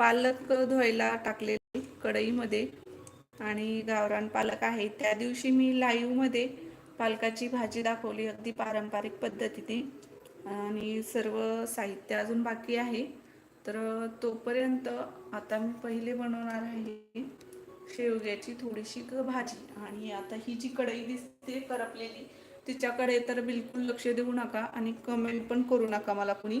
पालक धुवायला टाकलेले कढईमध्ये आणि गावरान पालक आहे. त्या दिवशी मी लाईव्हमध्ये पालकाची भाजी दाखवली. अगदी पारंपरिक पद्धतीने. आणि सर्व साहित्य अजून बाकी आहे. तर तोपर्यंत आता मी पहिले बनवणार आहे शेवग्याची थोडीशी ग भाजी. आणि आता ही जी कढई दिसते करपलेली तिच्याकडे तर बिलकुल लक्ष देऊ नका आणि कमेंट पण करू नका मला कुणी.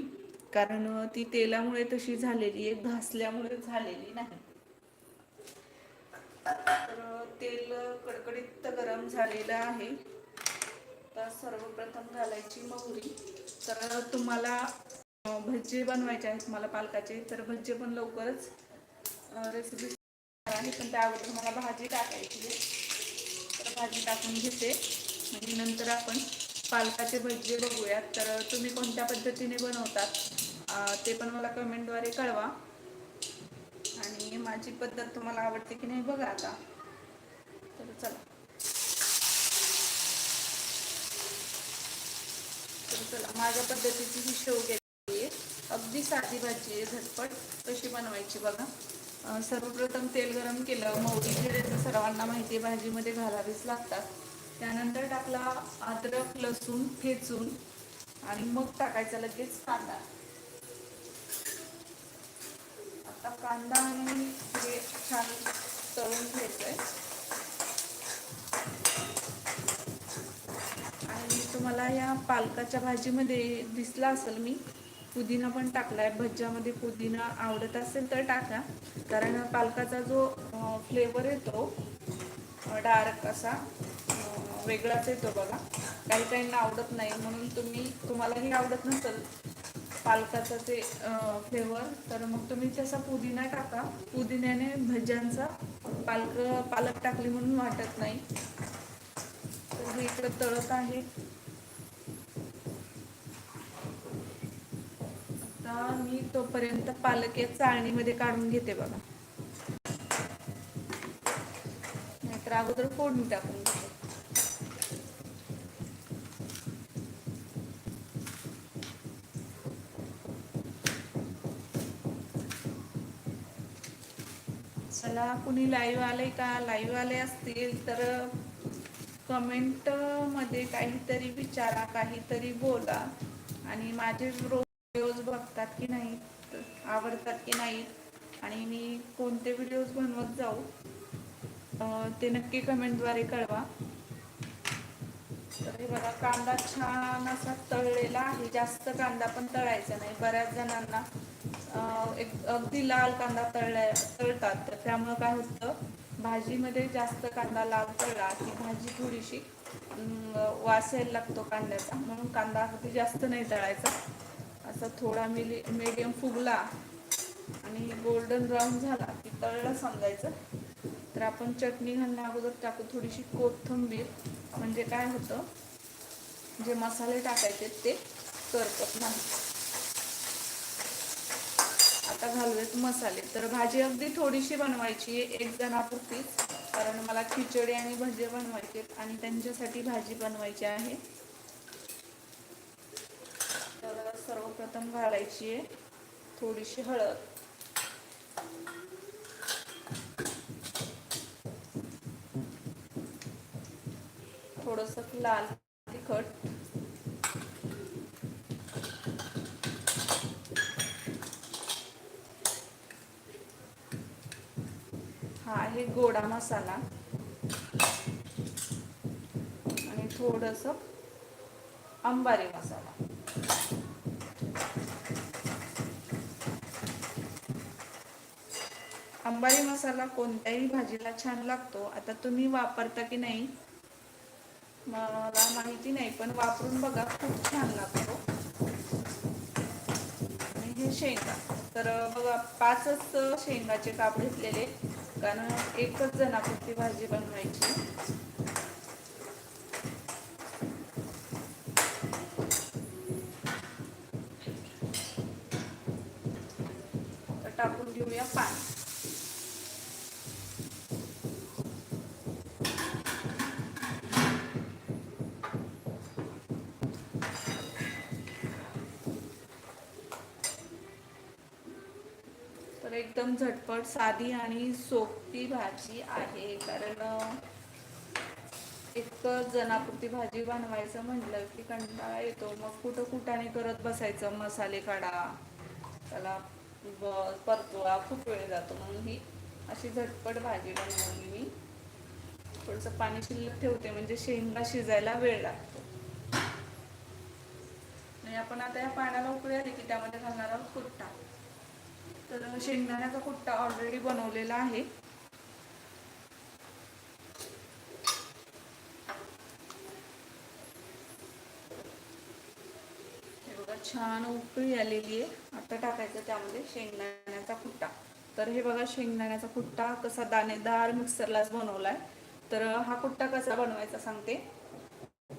कारण ती तेलामुळे तशी झालेली आहे घासल्यामुळे झालेली नाही. तर तेल कडकडीत गरम झालेलं आहे. तर सर्वप्रथम घालायची मोहरी. तर तुम्हाला भज्जे भजी बनवायचे आहेत मला पालकाचे तर भजी पण लवकरच रेसिपी आहे. पण त्या अगोदर मला भाजी टाकायची आहे. तर भाजी टाकून घेते. आणि नंतर आपण पालकाचे भजी बघूयात. तर तुम्ही कोणत्या पद्धतीने बनवतात? ते पण मला कमेंटद्वारे कळवा. आणि माझी पद्धत तुम्हाला आवडते की नाही बघा आता. तर चला. तर चला माझ्या पद्धतीची ही शेवग्याची आहे. अगदी साधी भाजी आहे झटपट कशी बनवायची बघा. सर्वप्रथम तेल गरम केलं मोठी जिरे तर सर्वांना माहिती आहे भाजीमध्ये घालावीच लागतात. त्यानंतर टाकला अद्रक लसूण ठेचून आणि मग टाकायचा लगेच कांदा. आता कांदा आणि हे छान तळून घ्यायचंय. आणि तुम्हाला या पालकाच्या भाजीमध्ये दिसला असेल मी पुदिना पण टाकलाय. भज्यामध्ये पुदिना आवडत असेल तर टाका. कारण पालकाचा जो फ्लेवर येतो डार्क असा वेगळाच येतो बघा. काही काहींना आवडत नाही म्हणून तुम्ही तुम्हालाही आवडत नसेल पालकाचा ते फ्लेवर तर मग तुम्ही तसा पुदिना टाका. पुदिन्याने भज्यांचा पालक पालक टाकली म्हणून वाटत नाही. तर हे इकडं तळत आहे. आता मी तोपर्यंत पालक या चाळणीमध्ये काढून घेते बघा. नाहीतर अगोदर फोडणी टाकून कुणी लाईव्ह आले का? लाईव्ह आले असतील तर कमेंटमध्ये काहीतरी विचारा काहीतरी बोला. आणि माझे व्हिडिओज बघतात की नाही आवडतात की नाही आणि मी कोणते व्हिडिओज बनवत जाऊ ते नक्की कमेंटद्वारे कळवा. तर हे बघा कांदा छान असा तळलेला आहे. जास्त कांदा पण तळायचा नाही बऱ्याच जणांना. एक अगदी लाल कांदा तळल्या तळतात. तर त्यामुळं काय होतं भाजीमध्ये जास्त कांदा लाल तळला की भाजी थोडीशी वास यायला लागतो कांद्याचा. म्हणून कांदा अगदी जास्त नाही तळायचा. असा थोडा मिली मिडियम फुगला आणि गोल्डन ब्राऊन झाला की तळलं समजायचं. तर आपण चटणी घालण्या अगोदर टाकू थोडीशी कोथिंबीर. म्हणजे काय होतं जे मसाले टाकायचे ते करपत नाही आता घालूयात मसाले. तर भाजी अगदी थोडीशी बनवायची आहे एक जणापुरतीच. कारण मला खिचडी आणि भजे बनवायचे आणि त्यांच्यासाठी भाजी बनवायची आहे. तर सर्वप्रथम घालायची आहे थोडीशी हळद. थोडस लाल तिखट हा आहे गोडा मसाला. आणि थोडस अंबारी मसाला. अंबारी मसाला कोणत्याही भाजीला छान लागतो. आता तुम्ही वापरता की नाही मला माहिती नाही पण वापरून बघा खूप छान लागतो. आणि हे शेंगा. तर बघा पाचच शेंगाचे काप घेतलेले. कारण एकच जणापुरती भाजी बनवायची. टाकून घेऊया पाणी. तर एकदम एकदम झटपट साधी आणि सोपी भाजी आहे. कारण एक जणापुरती भाजी बनवायचं म्हटलं की कंटाळा येतो. मग कुठं कुठाने करत बसायचं? मसाले काढा. त्याला ब- परतवा. खूप वेळ जातो. म्हणून ही अशी झटपट भाजी बनवली मी. थोडंसं पाणी शिल्लक ठेवते. म्हणजे शेंगा शिजायला वेळ लागतो. आणि आपण आता या पाण्याला उकळी आली की त्यामध्ये घालणार आहोत कुट्टा. तर शेंगदाण्याचा कुट्टा ऑलरेडी बनवलेला आहे हे बघा छान उकळी आलेली आहे. आता टाकायचं त्यामध्ये शेंगदाण्याचा कुट्टा. तर हे बघा शेंगदाण्याचा कुट्टा कसा दाणेदार मिक्सरलाच बनवलाय. तर हा कुट्टा कसा बनवायचा सांगते.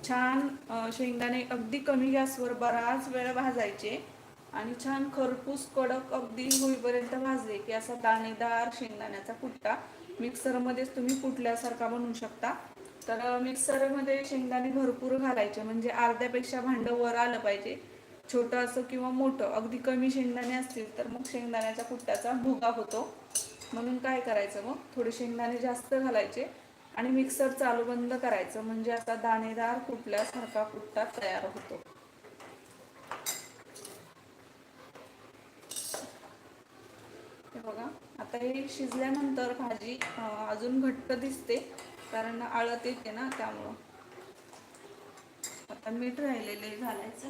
छान शेंगदाणे अगदी कमी गॅसवर बराच वेळ भाजायचे आणि छान खरपूस कडक अगदी होईपर्यंत भाजले की असा दाणेदार शेंगदाण्याचा कुट्टा मिक्सरमध्येच तुम्ही कुटल्यासारखा बनवू शकता. तर मिक्सरमध्ये शेंगदाणे भरपूर घालायचे. म्हणजे अर्ध्यापेक्षा भांडं वर आलं पाहिजे. छोटं असं किंवा मोठं अगदी कमी शेंगदाणे असतील तर मग शेंगदाण्याच्या कुट्ट्याचा भुगा होतो. म्हणून काय करायचं मग? थोडे शेंगदाणे जास्त घालायचे आणि मिक्सर चालू बंद करायचं. म्हणजे असा दाणेदार कुटल्यासारखा कुट्टा तयार होतो. बघा आता हे शिजल्यानंतर भाजी अजून घट्ट दिसते कारण आळत येते ना त्यामुळं. आता मीठ राहिलेले घालायचं.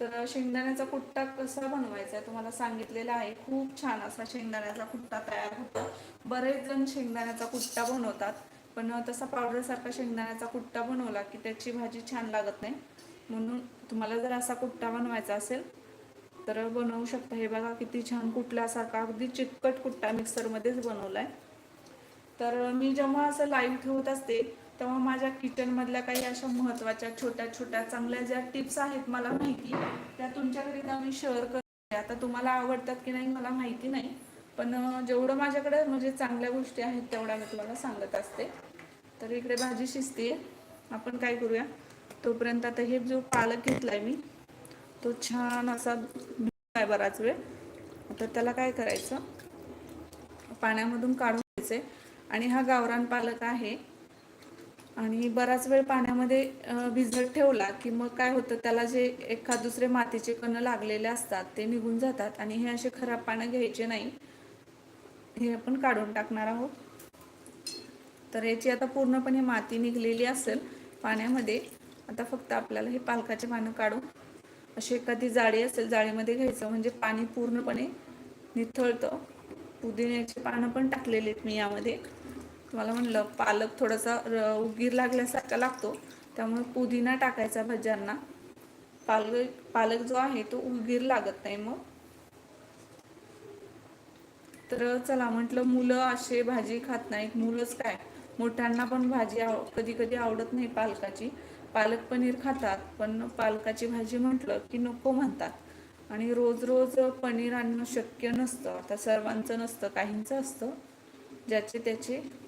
तर शेंगदाण्याचा कुट्टा कसा बनवायचा आहे तुम्हाला सांगितलेला आहे. खूप छान असा शेंगदाण्याचा कुट्टा तयार होतो. बरेच जण शेंगदाण्याचा कुट्टा बनवतात पण तसा पावडरसारखा शेंगदाण्याचा कुट्टा बनवला की त्याची भाजी छान लागत नाही. म्हणून तुम्हाला जर असा कुट्टा बनवायचा असेल तर बनवू शकता. हे बघा किती छान कुठल्यासारखा अगदी चिकट कुट्टा मिक्सरमध्येच बनवला आहे तर मी जेव्हा असं लाईव्ह ठेवत असते तेव्हा माझ्या किचनमधल्या काही अशा महत्त्वाच्या छोट्या छोट्या चांगल्या ज्या टिप्स आहेत मला माहिती त्या तुमच्याकरिता मी शेअर करते. आता तुम्हाला आवडतात की नाही मला माहिती नाही पण जेवढं माझ्याकडे म्हणजे चांगल्या गोष्टी आहेत तेवढ्या मी तुम्हाला सांगत असते. तर इकडे भाजी शिजते आपण काय करूया? तोपर्यंत आता हे जो पालक घेतलाय मी तो छान असा आहे बराच वेळ. आता त्याला काय करायचं? पाण्यामधून काढून घ्यायचे आणि हा गावरान पालक आहे आणि बराच वेळ पाण्यामध्ये भिजत ठेवला की मग काय होतं त्याला जे एखाद दुसरे मातीचे कण लागलेले असतात ते निघून जातात आणि हे असे खराब पानं घ्यायचे नाही. हे आपण काढून टाकणार आहोत. तर याची आता पूर्णपणे माती निघलेली असेल पाण्यामध्ये. आता फक्त आपल्याला हे पालकाचे पानं काढून अशी एखादी जाळी असेल जाळीमध्ये घ्यायचं म्हणजे पाणी पूर्णपणे निथळतं. पुदिन्याची पानं पण टाकलेली आहेत मी यामध्ये. तुम्हाला म्हणलं पालक थोडासा र- उगीर लागल्यासारखा लागतो. त्यामुळे पुदिना टाकायचा भाज्यांना. पालक पालक जो आहे तो उगीर लागत नाही मग. तर चला म्हटलं मुलं असे भाजी खात नाहीत. मुलंच काय? मोठ्यांना पण भाजी आव कधी कधी आवडत नाही पालकाची. पालक पनीर खातात पण पालकाची भाजी म्हटलं की नको म्हणतात. आणि रोज रोज पनीर आणणं शक्य नसतं. आता सर्वांचं नसतं काहींचं असतं. ज्याचे त्याचे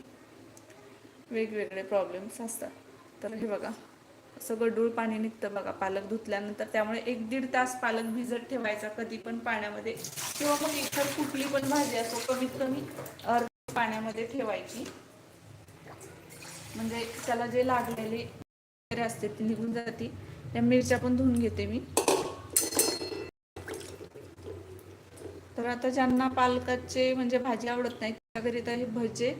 वेगवेगळे प्रॉब्लेम्स असतात. तर हे बघा असं गडूळ पाणी निघतं बघा पालक धुतल्यानंतर. त्यामुळे एक दीड तास पालक भिजत ठेवायचा कधी पण पाण्यामध्ये. किंवा मग इतर कुठली पण भाजी असो कमीत कमी अर्ध पाण्यामध्ये ठेवायची. म्हणजे त्याला जे लागलेले वगैरे असते ती निघून जाते. त्या मिरच्या पण धुवून घेते मी. तर आता ज्यांना पालकाचे म्हणजे भाजी आवडत नाही त्याकरिता हे भजे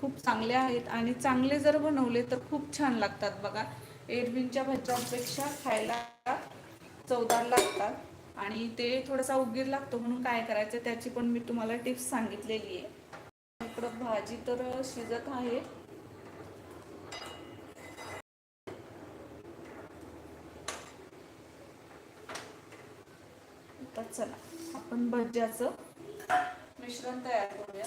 खूप चांगले आहेत आणि चांगले जर बनवले तर खूप छान लागतात बघा. एरविनच्या भज्यांपेक्षा खायला चवदार लागतात आणि ते थोडासा उगीर लागतो म्हणून काय करायचं त्याची पण मी तुम्हाला टिप्स सांगितलेली आहे. इकडं भाजी तर शिजत आहे. चला आपण भज्याचं मिश्रण तयार करूया.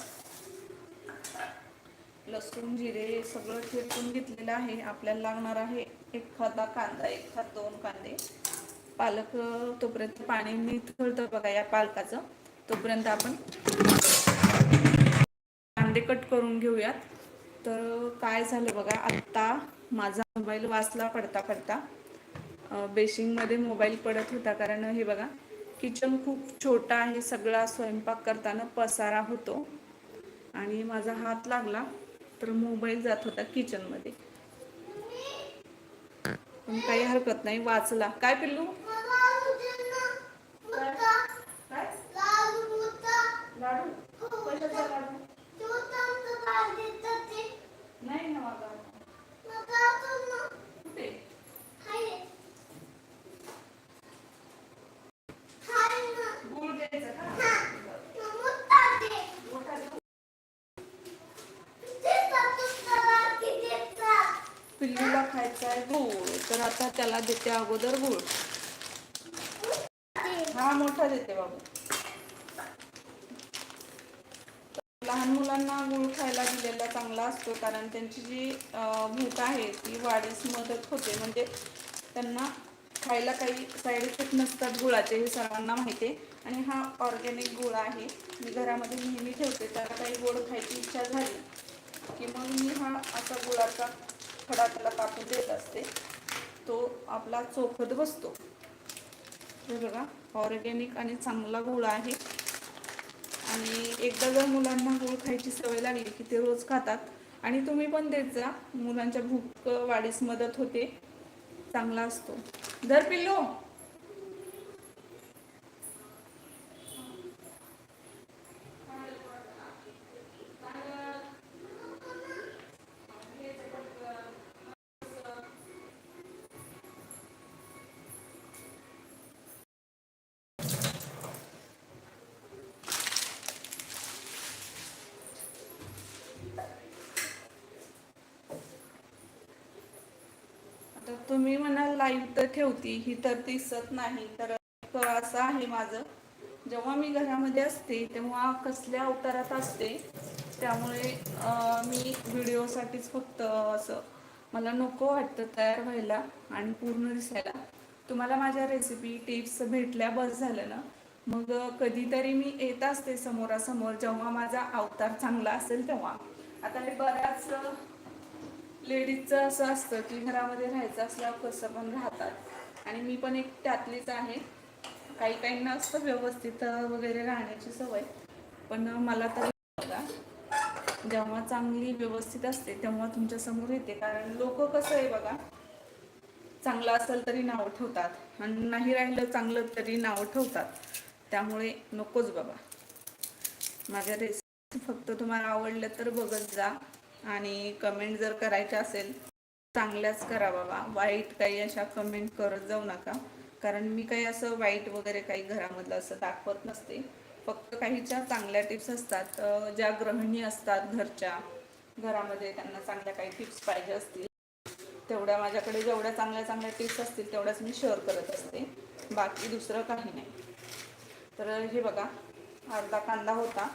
लसूण जिरे सगळं ठेचून घेतलेलं आहे. आपल्याला लागणार आहे एखादा कांदा एखाद दोन कांदे. पालक तोपर्यंत पाणी निथळतं बघा या पालकाचं. तोपर्यंत आपण कांदे कट करून घेऊयात. तर काय झालं बघा आत्ता माझा मोबाईल वाचला पडता पडता. बेशिंगमध्ये मोबाईल पडत होता. कारण हे बघा किचन खूप छोटा आहे. सगळा स्वयंपाक करताना पसारा होतो. आणि माझा हात लागला. तर मोबाईल जात होता किचनमध्ये पण काही हरकत नाही वाचला. काय पिल्लू? नाही ना गुळ द्यायचं का मोठा देऊ? पिल्लूला खायचा आहे गुळ. तर आता त्याला देते अगोदर गुळ. हा मोठा देते बाबू. लहान मुलांना गुळ खायला दिलेला चांगला असतो कारण त्यांची जी भूक आहे ती वाढीस मदत होते. म्हणजे त्यांना खायला काही साईड इफेक्ट नसतात गुळाचे हे सर्वांना माहिती आहे. आणि हा ऑर्गॅनिक गुळ आहे. मी घरामध्ये नेहमी ठेवते. त्याला काही गोड खायची इच्छा झाली की मग मी हा असा गुळाचा खडा त्याला कापून देत असते तो आपला चोखत बसतो. हे बघा ऑर्गॅनिक आणि चांगला गुळ आहे. आणि एकदा जर मुलांना गुळ खायची सवय लागली की ते रोज खातात आणि तुम्ही पण देत जा मुलांच्या भूक वाढीस मदत होते चांगला असतो. धर पिल्लो! तर तुम्ही म्हणाल लाईव्ह तर ठेवती ही तर दिसत नाही. तर असं आहे माझं. जेव्हा मी घरामध्ये असते तेव्हा कसल्या अवतारात असते त्यामुळे मी व्हिडिओसाठीच फक्त असं मला नको वाटतं तयार व्हायला आणि पूर्ण दिसायला. तुम्हाला माझ्या रेसिपी टिप्स भेटल्या बस झालं ना. मग कधीतरी मी येत असते समोरासमोर जेव्हा माझा अवतार चांगला असेल तेव्हा. आता मी बऱ्याच लेडीजचं असं असतं की घरामध्ये राहायचं असल्यावर कसं पण राहतात. आणि मी पण एक त्यातलीच आहे. काही काहींना असतं व्यवस्थित वगैरे राहण्याची सवय. पण मला तर बघा, जेव्हा चांगली व्यवस्थित असते तेव्हा तुमच्यासमोर येते. कारण लोक कसं आहे बघा चांगलं असेल तरी नाव ठेवतात. आणि नाही राहिलं चांगलं तरी नाव ठेवतात. त्यामुळे नकोच बाबा. माझ्या रेसिपी फक्त तुम्हाला आवडलं तर बघत जा. आणि कमेंट जर करायचं असेल चांगल्याच करा बाबा. वाईट काही अशा कमेंट करत जाऊ नका. कारण मी काही असं वाईट वगैरे काही घरामधलं असं दाखवत नसते. फक्त काहीच्या चांगल्या टिप्स असतात. ज्या गृहिणी असतात घरच्या घरामध्ये त्यांना चांगल्या काही टिप्स पाहिजे असतील तेवढ्या माझ्याकडे जेवढ्या चांगल्या चांगल्या टिप्स असतील तेवढ्याच मी शेअर करत असते. बाकी दुसरं काही नाही. तर हे बघा अर्धा कांदा होता.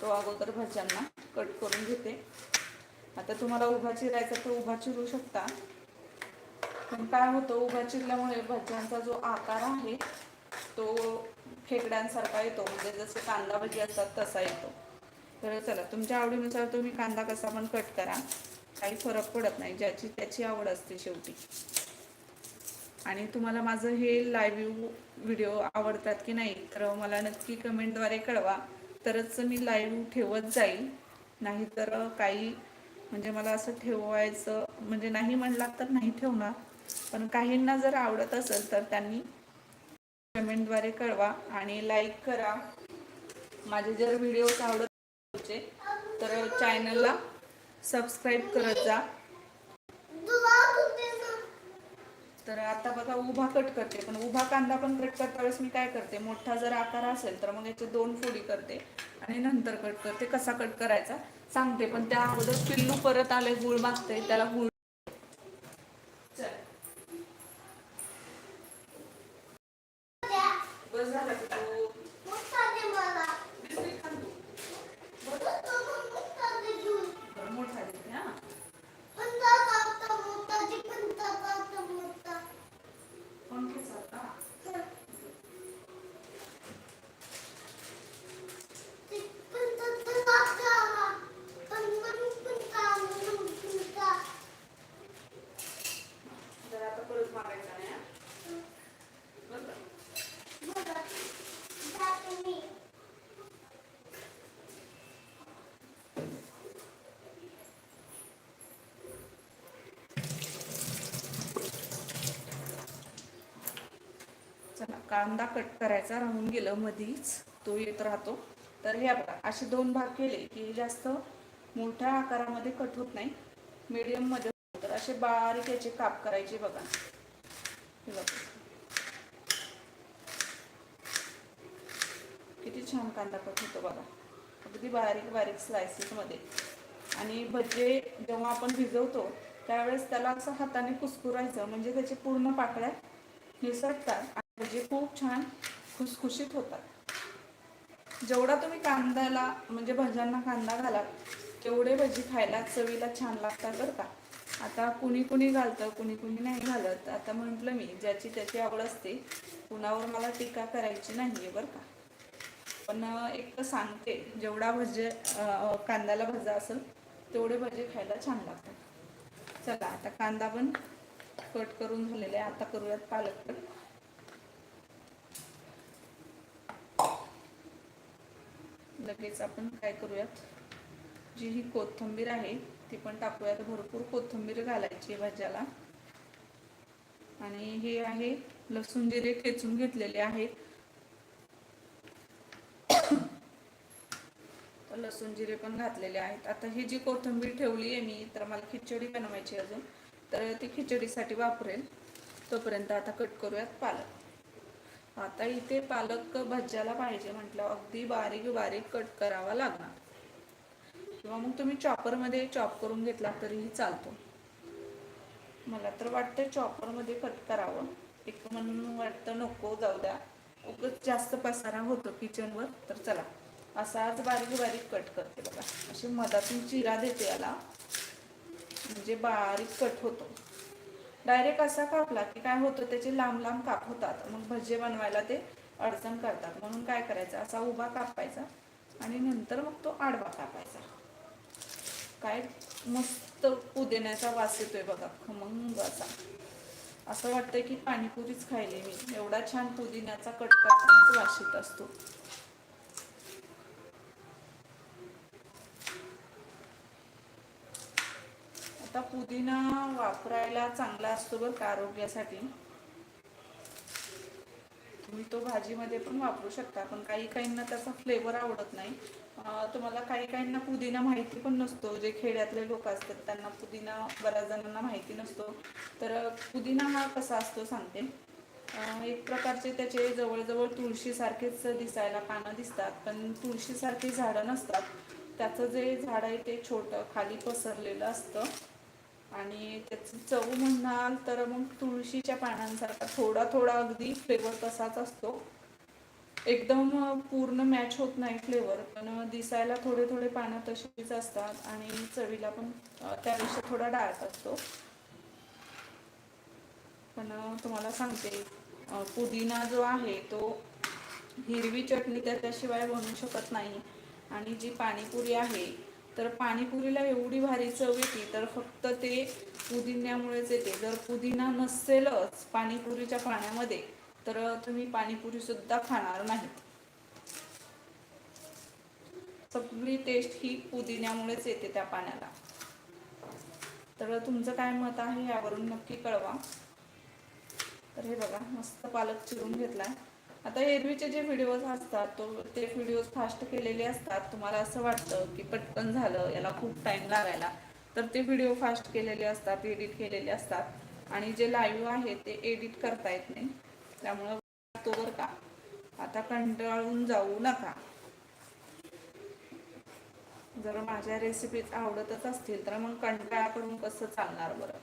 तो अगोदर भाज्यांना कट करून घेते. आता तुम्हाला उभा चिरायचा तर उभा चिरू शकता. पण काय होतं उभा चिरल्यामुळे भाज्यांचा जो आकार आहे तो खेकड्यांसारखा येतो. म्हणजे जसं कांदा भजी असतात तसा येतो. तर चला तुमच्या आवडीनुसार तुम्ही कांदा कसा पण कट करा. काही फरक पडत नाही. ज्याची त्याची आवड असते शेवटी. आणि तुम्हाला माझं हे लाईव्ह व्हिडिओ आवडतात की नाही तर मला नक्की कमेंटद्वारे कळवा. तरच मी लाईव्ह ठेवत जाईल. नाहीतर काही म्हणजे मला असं ठेवायचं म्हणजे नाही म्हणला तर नाही ठेवणार. पण काहींना जर आवडत असेल तर त्यांनी कमेंटद्वारे कळवा आणि लाईक करा. माझे जर व्हिडिओज आवडत तर चॅनलला सबस्क्राईब करत जा. तर आता बघा उभा कट करते पण उभा कांदा पण कट करता वेळेस मी काय करते मोठा जर आकार असेल तर मग याचे दोन फोडी करते आणि नंतर कट करते कसा कट करायचा? सांगते पण त्या अगोदर पिल्लू परत आले गुळ मागते त्याला गुळ चल. बस झालं का तू? बिस्किट खा तू. बरं, मोठा देते हा पंख्याचा का? जर आता परत मारायचा नाही हा. कांदा कट करायचा राहून गेलं मधीच तो येत राहतो. तर हे बघा असे दोन भाग केले की जास्त मोठ्या आकारामध्ये कट होत नाही मीडियममध्ये तर असे बारीक याचे काप करायचे बघा. हे बघा. किती छान कांदा कट होतो बघा. अगदी बारीक बारीक स्लायसेसमध्ये आणि भजे जेव्हा आपण भिजवतो त्यावेळेस त्याला असं हाताने कुस्कुरायचं म्हणजे त्याचे पूर्ण पाकळ्या निसरतात भजी खूप छान खुसखुशीत होतात. जेवढा तुम्ही कांद्याला म्हणजे भज्यांना कांदा घालाल तेवढे भजी खायला चवीला छान लागतात बरं का. आता कुणी कुणी घालतं कुणी कुणी नाही घालत. आता म्हटलं मी ज्याची त्याची आवड असते कुणावर मला टीका करायची नाही आहे बरं का. पण एक तर सांगते जेवढा भजे कांद्याला भजा असेल तेवढे भजे खायला छान लागतात. चला आता कांदा पण कट करून झालेला आहे. आता करूयात पालक पण. लगेच आपण काय करूयात? जी ही कोथिंबीर आहे ती पण टाकूयात. भरपूर कोथिंबीर घालायची भाज्याला. आणि हे आहे लसूण जिरे खेचून घेतलेले आहेत. लसूण जिरे पण घातलेले आहेत. आता ही जी कोथिंबीर ठेवली आहे मी तर मला खिचडी बनवायची अजून. तर ती खिचडीसाठी वापरेल. तोपर्यंत आता कट करूयात पालक. आता इथे पालक भज्याला पाहिजे म्हटलं अगदी बारीक बारीक कट करावा लागणार. किंवा मग तुम्ही चॉपरमध्ये चॉप करून घेतला तरीही चालतो. मला तर वाटतं चॉपरमध्ये कट करावं. एक म्हणून वाटतं नको जाऊ द्या. उगच जास्त पसारा होतो किचनवर तर चला. असाच बारीक बारीक कट करते बघा. अशी मधातून चिरा देते याला. म्हणजे बारीक कट होतो. डायरेक्ट असा कापला की काय होतं त्याचे लांब लांब काप होतात. मग भजे बनवायला ते अडचण करतात. म्हणून काय करायचं असा उभा कापायचा आणि नंतर मग तो आडवा कापायचा. काय मस्त पुदिन्याचा वास येतोय बघा खमंग असा. असं वाटतंय की पाणीपुरीच खायली मी. एवढा छान पुदिन्याचा कट करतानाच वास येत असतो. आता पुदिना वापरायला चांगला असतो बरं का आरोग्यासाठी. तुम्ही तो भाजीमध्ये पण वापरू शकता पण काही काहींना त्याचा फ्लेवर आवडत नाही. तुम्हाला काही काहींना पुदिना माहिती पण नसतो जे खेड्यातले लोक असतात त्यांना पुदिना बऱ्याच जणांना माहिती नसतो. तर पुदिना हा कसा असतो सांगते. एक प्रकारचे त्याचे जवळजवळ तुळशीसारखेच दिसायला पानं दिसतात पण तुळशीसारखी झाडं नसतात. त्याचं जे झाड आहे ते छोटं खाली पसरलेलं असतं. आणि त्याची चव म्हणाल तर मग तुळशीच्या पानांसारखा थोडा थोडा अगदी फ्लेवर तसाच असतो. एकदम पूर्ण मॅच होत नाही फ्लेवर पण दिसायला थोडे थोडे पानं तशीच असतात आणि चवीला पण अं, त्यापेक्षा थोडा डार्क असतो. पण तुम्हाला सांगते पुदिना जो आहे तो हिरवी चटणी त्याच्याशिवाय बनवू शकत नाही. आणि जी पाणीपुरी आहे तर पाणीपुरीला एवढी भारी चव येते तर फक्त ते पुदिन्यामुळेच येते. जर पुदिना नसेलच पाणीपुरीच्या पाण्यामध्ये तर तुम्ही पाणीपुरी सुद्धा खाणार नाहीत सगळी टेस्ट ही पुदिन्यामुळेच येते त्या पाण्याला. तर तुमचं काय मत आहे यावरून नक्की कळवा. तर हे बघा मस्त पालक चिरून घेतलाय. आता एरवीचे जे व्हिडिओज असतात तो ते व्हिडिओज फास्ट केलेले असतात. तुम्हाला असं वाटतं की पटकन झालं याला खूप टाइम लागायला. तर ते व्हिडिओ फास्ट केलेले असतात एडिट केलेले असतात. आणि जे लाईव्ह आहे ते एडिट करता येत नाही. त्यामुळं तो बरं का आता कंटाळून जाऊ नका. जर माझ्या रेसिपीज आवडतच असतील तर मग कंटाळा करून कसं चालणार बरं?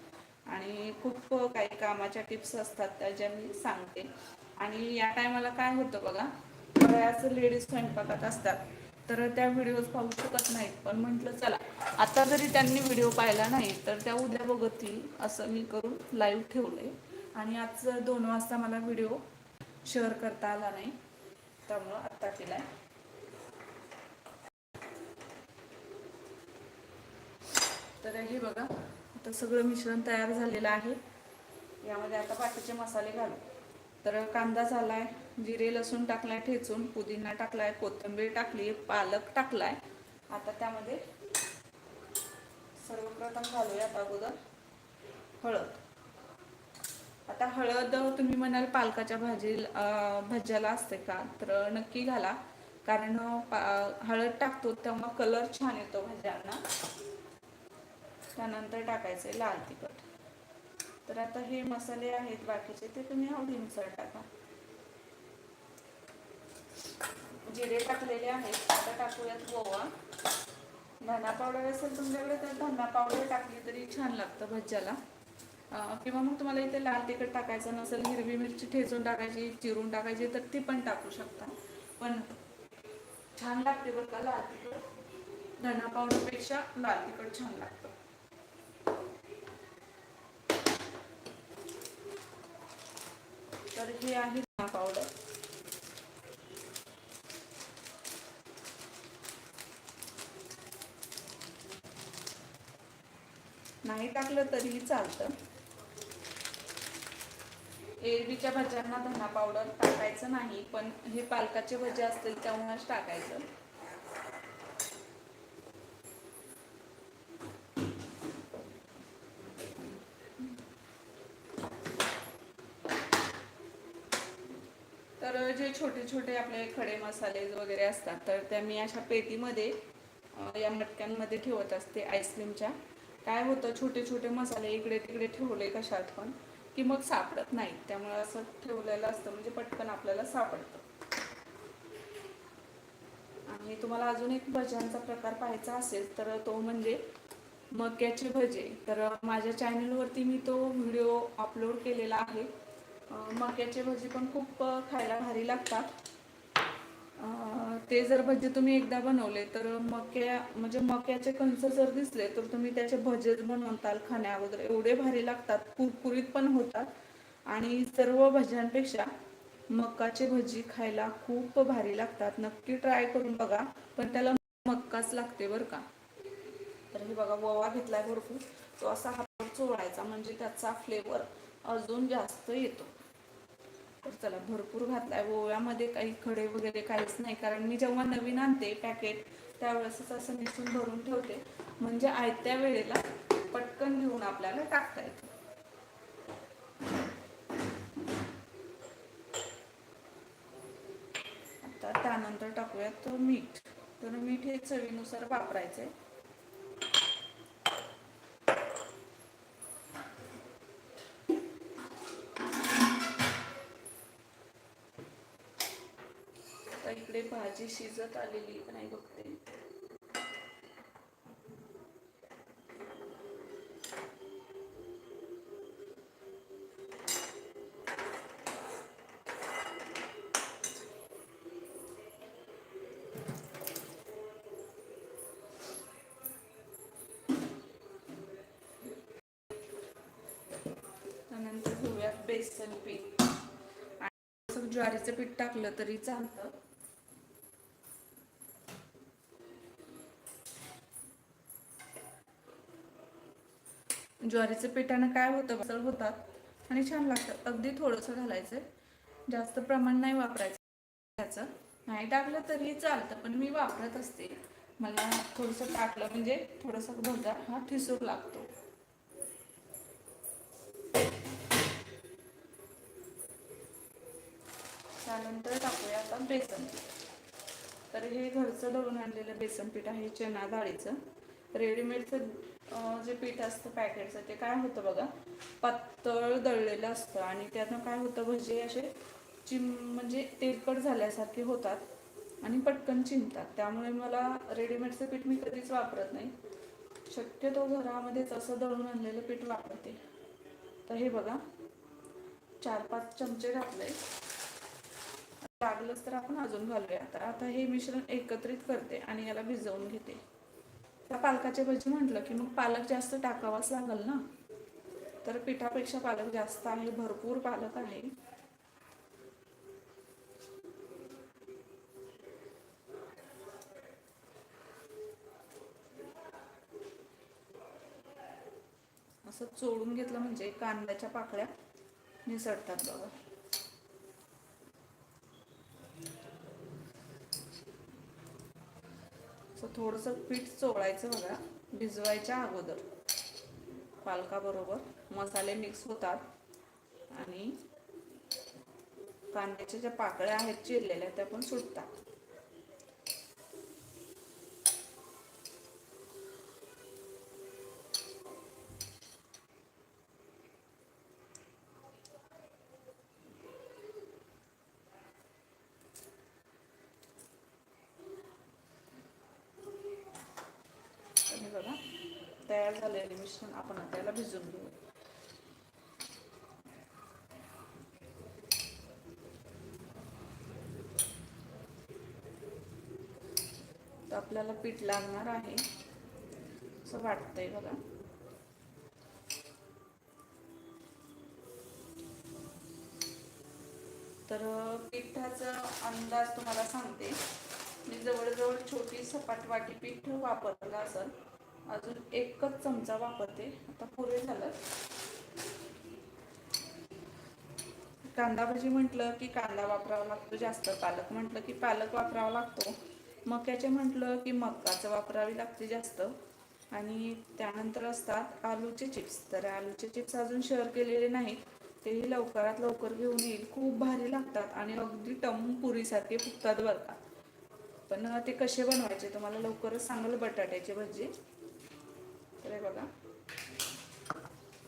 आणि खूप काही कामाच्या टिप्स असतात त्या ज्या मी सांगते. आणि या टायमाला काय होतं बघा बऱ्याच लेडीज स्वयंपाकात असतात. तर त्या व्हिडिओज पाहू शकत नाहीत पण म्हटलं चला आता जरी त्यांनी व्हिडिओ पाहिला नाही तर त्या उद्या बघतील असं मी करून लाईव्ह ठेवलं आहे आणि आज दोन वाजता मला व्हिडिओ शेअर करता आला नाही त्यामुळं आत्ता केलाय. तर हे बघा आता सगळं मिश्रण तयार झालेलं आहे. यामध्ये आता बाकीचे मसाले घालू. तर कांदा झालाय जिरे लसूण टाकलाय ठेचून पुदिना टाकलाय कोथिंबीर टाकली पालक टाकलाय. आता त्यामध्ये सर्वप्रथम घालूयात अगोदर हळद. आता हळद तुम्ही म्हणाल पालकाच्या भाजी भज्याला असते का? तर नक्की घाला. कारण हळद टाकतो तेव्हा कलर छान येतो भाज्यांना. त्यानंतर टाकायचे लाल तिखट. तर आता हे मसाले आहेत बाकीचे ते तुम्ही आवडीनुसार टाका. जिरे टाकलेले आहेत आता टाकूयात ओवा धना पावडर असेल तुमच्याकडे तर धना पावडर टाकली तरी छान लागतं भज्याला. किंवा मग तुम्हाला इथे लाल तिखट टाकायचं नसेल हिरवी मिरची ठेचून टाकायची चिरून टाकायची तर ती पण टाकू शकता. पण छान लागते बघा लाल तिखट. धना पावडरपेक्षा लाल तिखट छान लागतं. तर हे आहे धना पावडर नाही टाकलं तरीही चालतं. एरवीच्या भाज्यांना धना पावडर टाकायचं नाही पण हे पालकाचे भजे असतील त्यामुळेच टाकायचं तर जे छोटे आपले खडे मसाले वगैरे असतात तर त्या मी अशा पेटीमध्ये या मटक्यांमध्ये ठेवत असते आईस्क्रीमच्या काय होतं छोटे छोटे मसाले इकडे तिकडे ठेवले कशात पण की मग सापडत नाही. त्यामुळे असं ठेवलेलं असतं म्हणजे पटकन आपल्याला सापडतं. आणि तुम्हाला अजून एक भज्यांचा प्रकार पाहायचा असेल तर तो म्हणजे मक्याचे भजे. तर माझ्या चॅनलवरती मी तो व्हिडिओ अपलोड केलेला आहे. मक्याचे भजी पण खूप खायला भारी लागतात. ते जर भजे तुम्ही एकदा बनवले तर मक्या म्हणजे मक्याचे कंच जर दिसले तर तुम्ही त्याचे भजेच बनवताल खाण्या अगोदर. एवढे भारी लागतात कुरकुरीत पण होतात. आणि सर्व भज्यांपेक्षा मक्काचे भजी खायला खूप भारी लागतात. नक्की ट्राय करून बघा पण त्याला मक्काच लागते बरं का. तर हे बघा ओवा घेतलाय भरपूर. तो असा हातावर चोळायचा म्हणजे त्याचा फ्लेवर अजून जास्त येतो. तर चला भरपूर घातलाय. ओव्यामध्ये काही खडे वगैरे काहीच नाही. कारण मी जेव्हा नवीन आणते पॅकेट त्यावेळेसच असं मिसून भरून ठेवते. म्हणजे आयत्या वेळेला पटकन घेऊन आपल्याला टाकता येतं. आता त्यानंतर टाकूयात मीठ. तर मीठ हे चवीनुसार वापरायचंय. इकडे भाजी शिजत आलेली नाही बघते. त्यानंतर घेऊयात बेसन पीठ. आणि ज्वारीचं पीठ टाकलं तरी चालतं. ज्वारीचं पिठानं काय होतं बसळ होतात आणि छान लागतात. अगदी थोडंसं घालायचं. जास्त प्रमाण नाही वापरायचं त्याचं. नाही टाकलं तरी चालतं पण मी वापरत असते. मला थोडंसं टाकलं म्हणजे थोडंसं भजा हा ठिसूर लागतो. त्यानंतर टाकूया आता बेसन. पीठ तर हे घरचं दळून आणलेलं बेसन पीठ आहे चना डाळीचं. रेडीमेडचं जे पीठ असतं पॅकेटचं ते काय होतं बघा? पातळ दळलेलं असतं आणि त्यातनं काय होतं भजे असे चिम म्हणजे तेलकट झाल्यासारखे होतात आणि पटकन चिमतात. त्यामुळे मला रेडीमेडचं पीठ मी कधीच वापरत नाही. शक्यतो घरामध्येच असं दळून आणलेलं पीठ वापरते. तर हे बघा चार पाच चमचे घातले. लागलंच तर आपण अजून घालूया. तर आता हे मिश्रण एकत्रित करते आणि याला भिजवून घेते. त्या पालकाचे भजी म्हटलं की मग पालक जास्त टाकावाच लागल ना? तर पिठापेक्षा पालक जास्त आहे भरपूर पालक आहे. असं चोळून घेतलं म्हणजे कांद्याच्या पाकळ्या निसडतात बघा असं थोडंसं पीठ चोळायचं बघा भिजवायच्या अगोदर. पालकाबरोबर मसाले मिक्स होतात. आणि कांद्याच्या ज्या पाकळ्या आहेत चिरलेल्या त्या पण सुटतात तर हे बघा तयार झालेले आपण त्याला भिजून घेऊ तर आपल्याला पीठ लागणार आहे. असं वाटतंय बघा. तर पिठाचा अंदाज तुम्हाला सांगते. मी जवळजवळ छोटी सपाट वाटी पीठ वापरलं असेल. अजून एकच चमचा वापरते. आता पुरे झालं. कांदा भाजी म्हटलं की कांदा वापरावा लागतो जास्त पालक म्हटलं की पालक वापरावा लागतो. मक्याचे म्हटलं की मक्काचं वापरावी लागते जास्त. आणि त्यानंतर असतात आलूचे चिप्स. तर आलूचे चिप्स अजून शेअर केलेले नाहीत. तेही लवकरात लवकर घेऊन येईल. खूप भारी लागतात आणि अगदी टम पुरीसारखे फुकतात बरं का. पण ते कसे बनवायचे तुम्हाला लवकरच सांगाल बटाट्याचे भजी. तर हे बघा.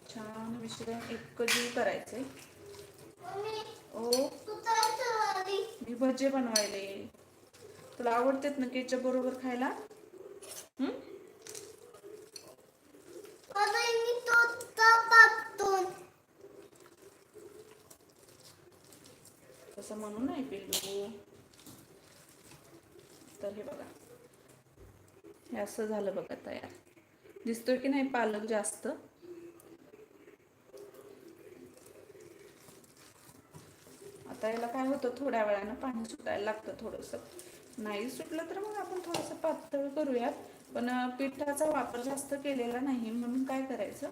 छान मिश्रण एकजीव करायचंय. ओ. मी भजे बनवायले. तुला आवडतात ना केचप बरोबर खायला? तसं म्हणून नाही पिल्लू. तर हे बघा. हे असं झालं बघा तयार. दिसतोय की नाही पालक जास्त? आता याला काय होतं थोड्या वेळानं पाणी सुटायला लागतं थोडंसं. नाही सुटलं तर मग आपण थोडंसं पातळ करूयात. पण पिठाचा वापर जास्त केलेला नाही म्हणून काय करायचं?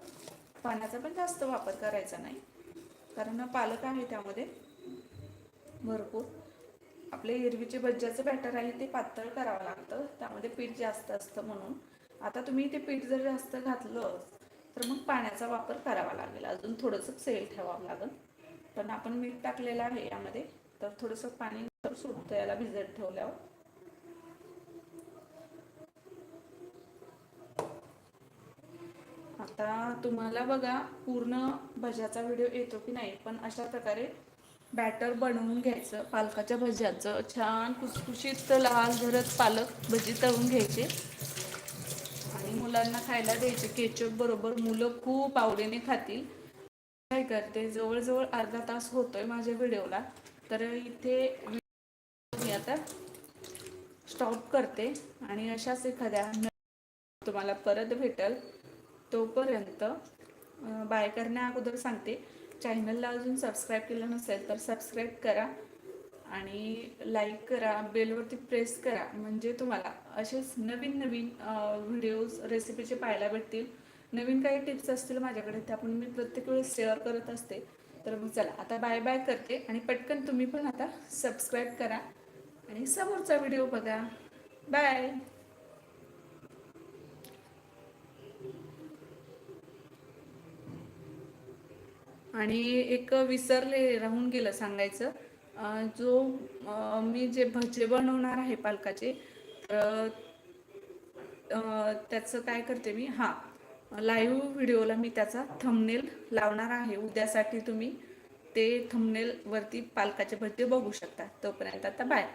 पाण्याचा पण जास्त वापर करायचा नाही. कारण पालक आहे त्यामध्ये. भरपूर. आपले हिरवीचे भज्याचं बॅटर आहे ते पातळ करावं लागतं. त्यामध्ये पीठ जास्त असतं म्हणून. आता तुम्ही ते पीठ जर जास्त घातलं तर मग पाण्याचा वापर करावा लागेल. अजून थोडंसं सेल ठेवावं लागेल. पण आपण मीठ टाकलेलं आहे यामध्ये तर थोडंसं पाणी तर सुटतं याला भिजत ठेवल्यावर. आता तुम्हाला बघा पूर्ण भज्याचा व्हिडिओ येतो की नाही पण अशा प्रकारे बॅटर बनवून घ्यायचं. पालकाच्या भज्याचं. छान कुसकुशीत लाल झरत पालक भजी तळून घ्यायचे. मुलांना खायला द्यायचे. केचप बरोबर मुलं खूप आवडीने खातील. काय करते? जवळजवळ अर्धा तास होतोय माझ्या व्हिडिओला. तर इथे मी आता स्टॉप करते आणि अशाच एखाद्या तुम्हाला परत भेटल तोपर्यंत बाय करण्या अगोदर सांगते. चॅनलला अजून सबस्क्राईब केलं नसेल तर सबस्क्राईब करा. आणि लाईक करा बेलवरती प्रेस करा म्हणजे तुम्हाला असेच नवीन नवीन व्हिडिओज रेसिपीचे पाहायला भेटतील. नवीन काही टिप्स असतील माझ्याकडे त्या पण मी प्रत्येक वेळेस शेअर करत असते. तर मग चला आता बाय बाय करते आणि पटकन तुम्ही पण आता सबस्क्राईब करा आणि समोरचा व्हिडिओ बघा. बाय आणि एक विसरले राहून गेलं सांगायचं. जो मी जे भजे बनवणार आहे पालकाचे तर त्याचं काय करते मी हां लाईव्ह व्हिडिओला मी त्याचा थंबनेल लावणार आहे. उद्यासाठी तुम्ही ते थंबनेल वरती पालकाचे भजे बघू शकता. तोपर्यंत आता बाय